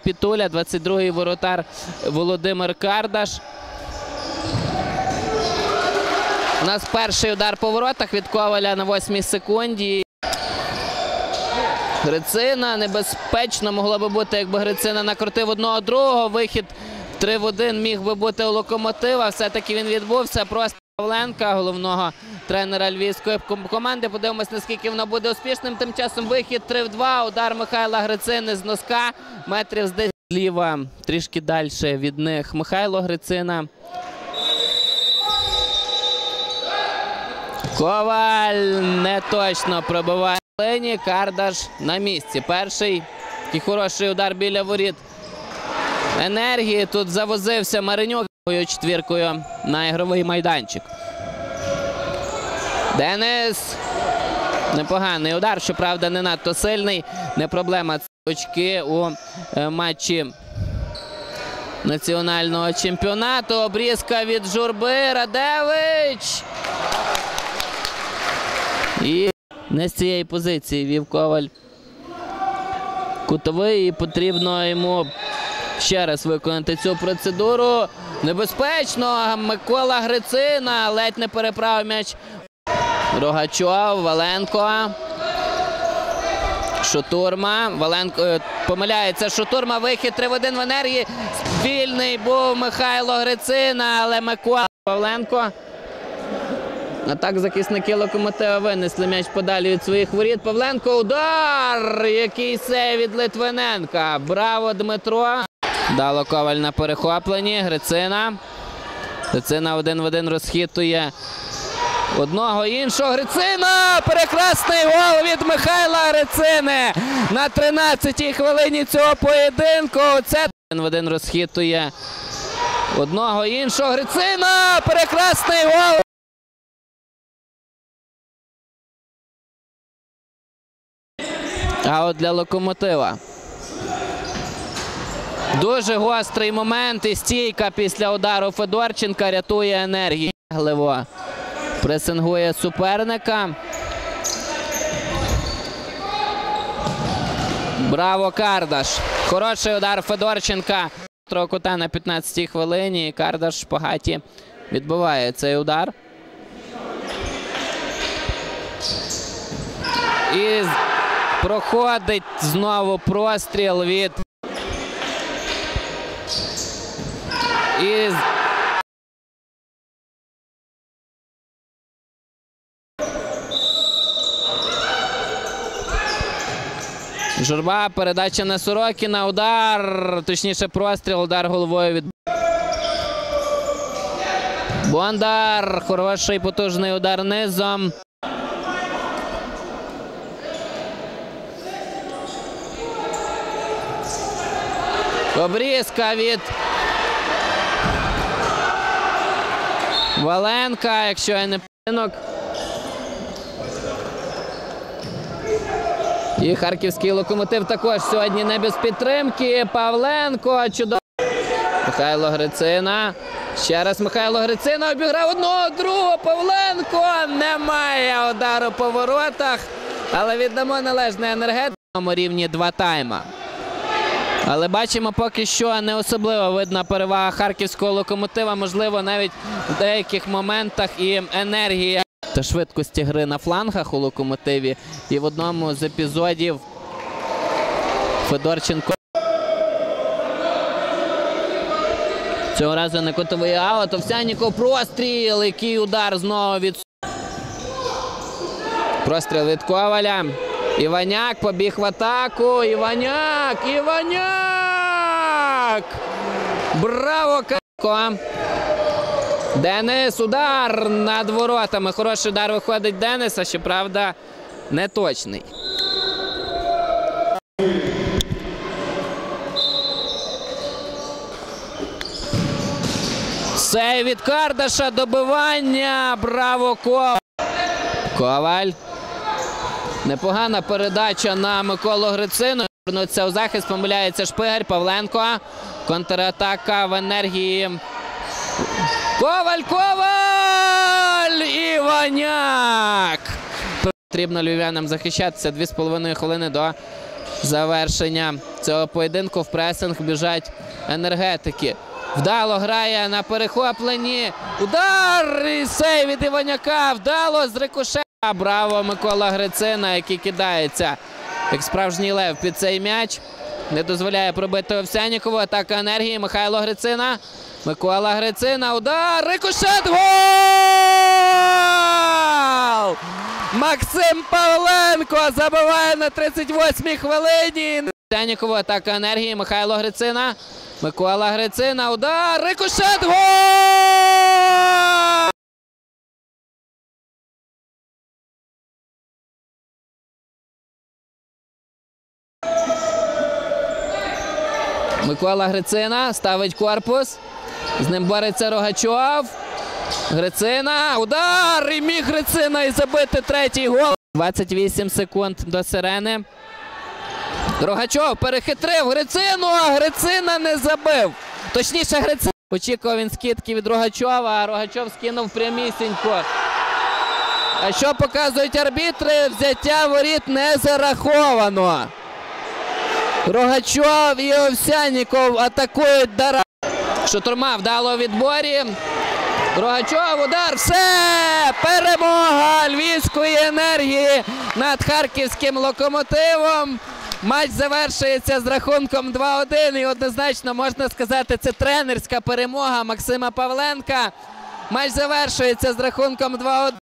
Пітуля, 22-й воротар Володимир Кардаш. У нас перший удар по воротах від Коваля на 8 секунді. Грицина небезпечно могло би бути, якби Грицина накрутив одного другого. Вихід 3 в 1 міг би бути у локомотива. Все-таки він відбувся. Просто Павленка, головного тренера львівської команди. Подивимось, наскільки воно буде успішним. Тим часом вихід 3 в 2. Удар Михайла Грицини з носка. Метрів з 10 зліва. Трішки далі від них Михайло Грицина. Коваль не точно пробиває Лені. Кардаш на місці. Перший такий хороший удар біля воріт. Енергії тут завозився Маринюк четвіркою на ігровий майданчик. Денис. Непоганий удар, щоправда, не надто сильний. Не проблема. Очки у е, матчі національного чемпіонату. Обрізка від журби. Радевич. І не з цієї позиції вів коваль кутовий. І потрібно йому ще раз виконати цю процедуру. Небезпечно. Микола Грицина ледь не переправив м'яч. Рогачов, Валенко. Шутурма. Валенко е, помиляється. Шутурма. Вихід 3 в 1 в енергії. Вільний був Михайло Грицина, але Микола Павленко. А так захисники локомотива винесли м'яч подалі від своїх воріт. Павленко удар! Який сей від Литвиненка. Браво, Дмитро. Дало коваль на перехопленні. Грицина. Грицина один в один розхитує одного іншого. Грицина! Прекрасний гол від Михайла Грицини на 13-й хвилині цього поєдинку. Це один в один розхитує одного іншого. Грицина! Прекрасний гол! А от для локомотива. Дуже гострий момент і стійка після удару Федорченка рятує енергію. Гливо пресингує суперника. Браво, Кардаш. Хороший удар Федорченка. Острого кута на 15-й хвилині. І Кардаш погаті відбиває цей удар. І проходить знову простріл від. І Журба, передача на Сорокіна, удар, точніше простріл, удар головою від Бондар. Хороший потужний удар низом. Обрізка від Валенка, якщо я не помилок. І харківський локомотив також сьогодні не без підтримки. Павленко чудово. Михайло Грицина. Ще раз Михайло Грицина обіграв одного другого. Павленко немає удару по воротах. Але віддамо належне енергетичному рівні два тайма. Але бачимо, поки що не особливо видна перевага харківського локомотива. Можливо, навіть в деяких моментах і енергія та швидкості гри на флангах у локомотиві. І в одному з епізодів Федорченко. Цього разу не котовий аут. Овсяніков простріл. Який удар знову від Простріл від Коваля. Іваняк побіг в атаку. Іваняк! Іваняк! Браво! Ко! Денис, удар над воротами. Хороший удар виходить Дениса, щоправда, не точний. Сей від Кардаша, добивання. Браво, Коваль. Коваль. Непогана передача на Миколу Грицину. Вернуться у захист, помиляється Шпигар, Павленко. Контратака в енергії. Коваль, Коваль! Іваняк! Потрібно львів'янам захищатися. Дві з половиною хвилини до завершення цього поєдинку в пресинг біжать енергетики. Вдало грає на перехопленні. Удар! І сейв від Іваняка. Вдало з рикошета. Браво Микола Грицина, який кидається як справжній лев під цей м'яч. Не дозволяє пробити Овсянікову. Атака енергії. Михайло Грицина. Микола Грицина. Удар! Рикошет! Гол! Максим Павленко забиває на 38-й хвилині. Овсянікову. Атака енергії. Михайло Грицина. Микола Грицина. Удар! Рикошет! Гол! Микола Грицина ставить корпус. З ним бореться Рогачов. Грицина. Удар! І міг Грицина і забити третій гол. 28 секунд до сирени. Рогачов перехитрив Грицину, а Грицина не забив. Точніше, Грицина. Очікував він скидки від Рогачова, а Рогачов скинув прямісінько. А що показують арбітри? Взяття воріт не зараховано. Рогачов і Овсяніков атакують Дара. Шутурма вдало у відборі. Рогачов, удар, все! Перемога Львівської енергії над харківським локомотивом. Матч завершується з рахунком 2-1. І однозначно можна сказати, це тренерська перемога Максима Павленка. Матч завершується з рахунком 2-1.